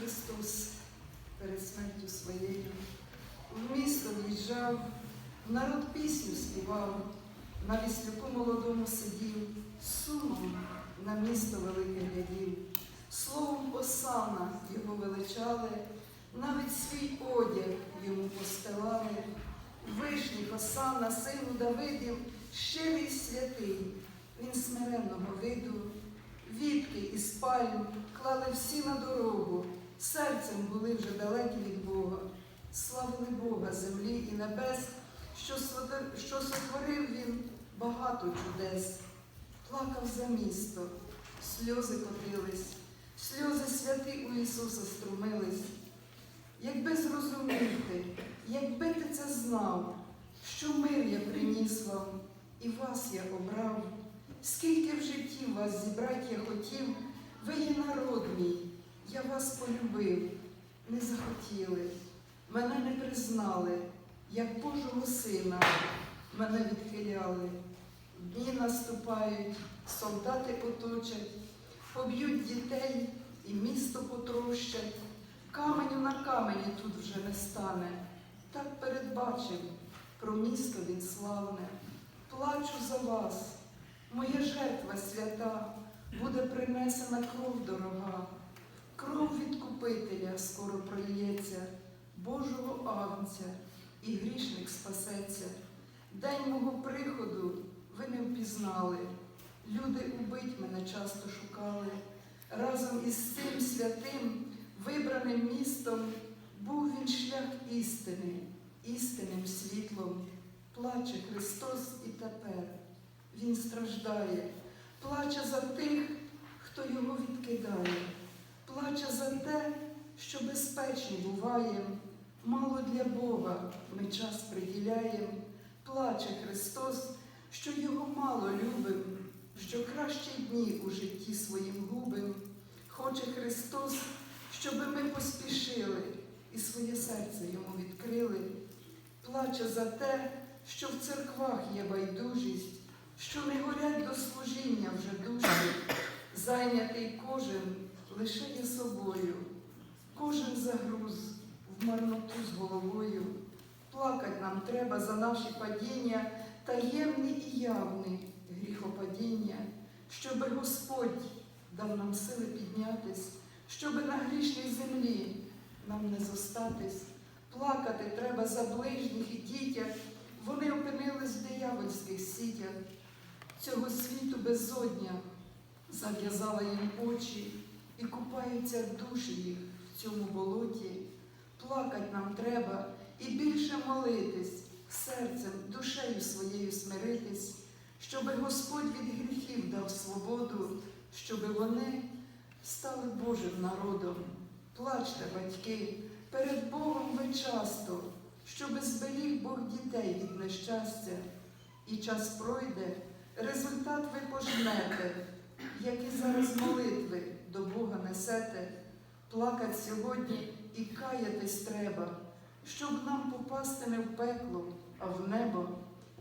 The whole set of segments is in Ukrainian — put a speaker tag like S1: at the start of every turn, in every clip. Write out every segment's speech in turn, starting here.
S1: Христос перед смертю своєю в місто в'їжджав, народ пісню співав, на віслюку молодому сидів, сумом на місто велике глядів. Словом осана його величали, навіть свій одяг йому постелали. Вишній осана, сину Давидів, щирий святий, він смиренного виду, Вітки із пальм клали всі на дорогу, серцем були вже далекі від Бога. Славили Бога землі і небес, що сотворив, він багато чудес. Плакав за місто, сльози котились, сльози святи у Ісуса струмились. Якби зрозумів ти, якби ти це знав, що мир я приніс вам, і вас я обрав, скільки в житті вас зібрать я хотів, ви є народ мій, я вас полюбив, не захотіли, мене не признали, як Божого сина, мене відхиляли. Дні наступають, солдати оточать, поб'ють дітей і місто потрощать. Каменю на камені тут вже не стане. Так передбачив, про місто він славне. Плачу за вас, моя жертва свята, буде принесена кров дорога. Кров відкупителя скоро прольється, Божого агнця, і грішник спасеться. День мого приходу ви не впізнали. Люди убить мене часто шукали. Разом із цим святим вибраним містом був він шлях істини, істинним світлом. Плаче Христос і тепер. Він страждає, плаче за тих, хто його відкидає, плаче за те, що безпечні буває. Мало для Бога ми час приділяєм. Плаче Христос, що його мало любим, що кращі дні у житті своїм губим. Хоче Христос, щоби ми поспішили і своє серце йому відкрили. Плаче за те, що в церквах є байдужість, що не горять до служіння вже душі, зайнятий кожен лише є собою, кожен загруз в марноту з головою. Плакать нам треба за наші падіння, таємні і явні гріхопадіння, щоби Господь дав нам сили піднятись, щоби на грішній землі нам не зостатись. Плакати треба за ближніх і дітях, вони опинились в диявольських сітях. Цього світу безодня зав'язала їм очі і купаються душі їх в цьому болоті. Плакать нам треба і більше молитись, серцем, душею своєю смиритись, щоби Господь від гріхів дав свободу, щоби вони стали Божим народом. Плачте, батьки, перед Богом ви часто, щоби зберіг Бог дітей від нещастя, і час пройде, результат ви пожнете, як і зараз молитви до Бога несете. Плакать сьогодні і каятись треба, щоб нам попасти не в пекло, а в небо.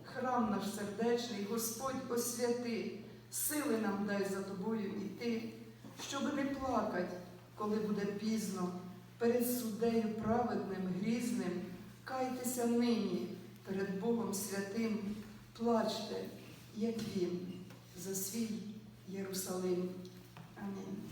S1: Храм наш сердечний, Господь освяти, сили нам дай за тобою іти, щоб не плакать, коли буде пізно, перед суддею праведним, грізним, кайтеся нині перед Богом святим, плачте, як він, за свій Jerusalem. Amen.